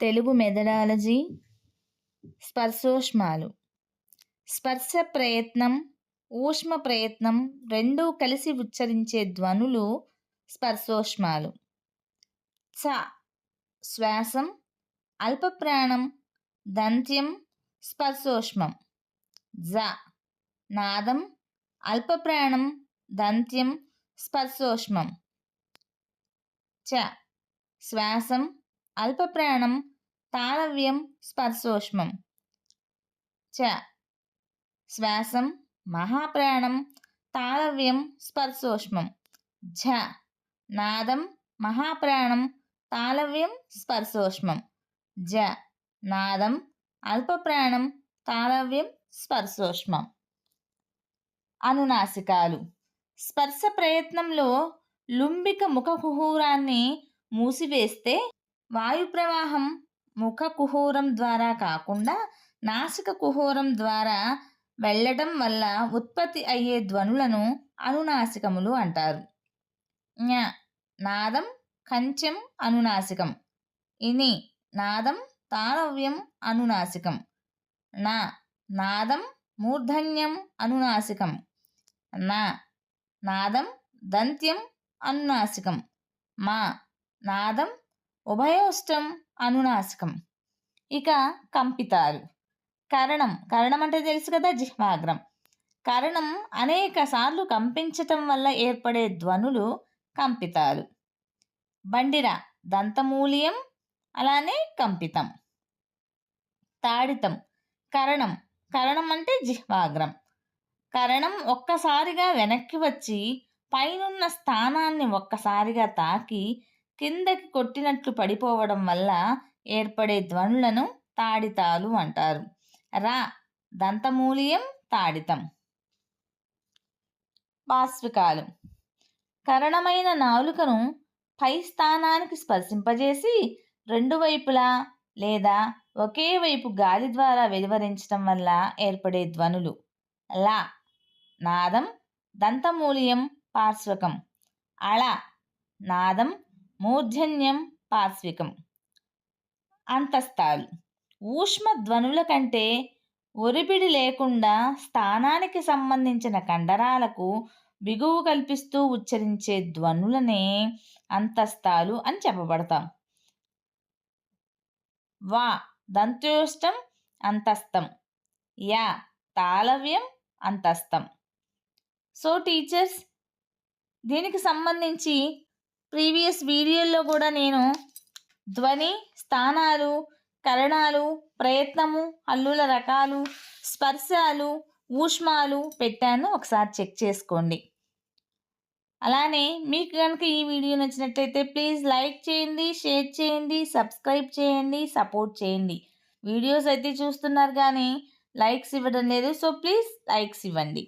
Telugu methodology స్పర్శోష్మాలు. స్పర్శ ప్రయత్నం ఊష్మ ప్రయత్నం రెండూ కలిసి ఉచ్చరించే ధ్వనులు స్పర్శోష్మాలు. చ శ్వాసం అల్పప్రాణం దంత్యం స్పర్శోష్మం. జ నాదం అల్పప్రాణం దంత్యం స్పర్శోష్మం. చ శ్వాసం అల్పప్రాణం తాళవ్యం స్పర్శోష్మం. చ. శ్వాసం మహాప్రాణం తాళవ్యం స్పర్శోష్మం. ఝ. నాదం మహాప్రాణం తాళవ్యం స్పర్శోష్మం. జ నాదం అల్పప్రాణం తాళవ్యం స్పర్శోష్మం. అనునాసికాలు. స్పర్శ ప్రయత్నంలో లుంబిక ముఖ కుహూరాన్ని మూసివేస్తే వాయు ప్రవాహం ముఖ కుహూరం ద్వారా కాకుండా నాసిక కుహూరం ద్వారా వెళ్ళటం వల్ల ఉత్పత్తి అయ్యే ధ్వనులను అనునాసికములు అంటారు. జ్ఞ నాదం కంచెం అనునాసికం. ఇని నాదం తాళవ్యం అనునాసికం. నా నాదం మూర్ధన్యం అనునాసికం. నా నాదం దంత్యం అనునాసికం. మా నాదం ఉభయోష్టం అనునాశకం ఇక కంపితాలు. కరణం. కరణం అంటే తెలుసు కదా జిహ్వాగ్రం. కరణం అనేక సార్లు కంపించటం వల్ల ఏర్పడే ధ్వనులు కంపితాలు. బండిర. దంతమూలియం. అలానే కంపితం. తాడితం. కరణం. కరణం అంటే జిహ్వాగ్రం. కరణం ఒక్కసారిగా వెనక్కి వచ్చి పైనున్న స్థానాన్ని ఒక్కసారిగా తాకి కిందకి కొట్టినట్లు పడిపోవడం వల్ల ఏర్పడే ధ్వనులను తాడితాలు అంటారు. రా దంతమూలియం తాడితం. పాశ్వికాలు కరణమైన నాలుకను పై స్థానానికి స్పర్శింపజేసి రెండు వైపులా లేదా ఒకే వైపు గాలి ద్వారా వెలువరించడం వల్ల ఏర్పడే ధ్వనులు. లా నాదం దంతమూలియం పార్శ్వకం. అళ నాదం మూర్ధన్యం పార్శ్వికం. అంతస్తాలు ఊష్మ ధ్వనుల కంటే ఒరిపిడి లేకుండా స్థానానికి సంబంధించిన కండరాలకు బిగువు కల్పిస్తూ ఉచ్చరించే ధ్వనులనే అంతస్తాలు అని చెప్పబడతాం. వా. దంత్యోష్టం అంతస్తం యా. తాళవ్యం అంతస్తం సో టీచర్స్ దీనికి సంబంధించి ప్రీవియస్ వీడియోల్లో కూడా నేను ధ్వని స్థానాలు కరణాలు ప్రయత్నము హల్లుల రకాలు స్పర్శాలు ఊష్మాలు పెట్టాను. ఒకసారి చెక్ చేసుకోండి. అలానే మీకు కనుక ఈ వీడియో నచ్చినట్టయితే ప్లీజ్ లైక్ చేయండి షేర్ చేయండి సబ్స్క్రైబ్ చేయండి సపోర్ట్ చేయండి. వీడియోస్ అయితే చూస్తున్నారు కానీ లైక్స్ ఇవ్వడం లేదు. సో ప్లీజ్ లైక్స్ ఇవ్వండి.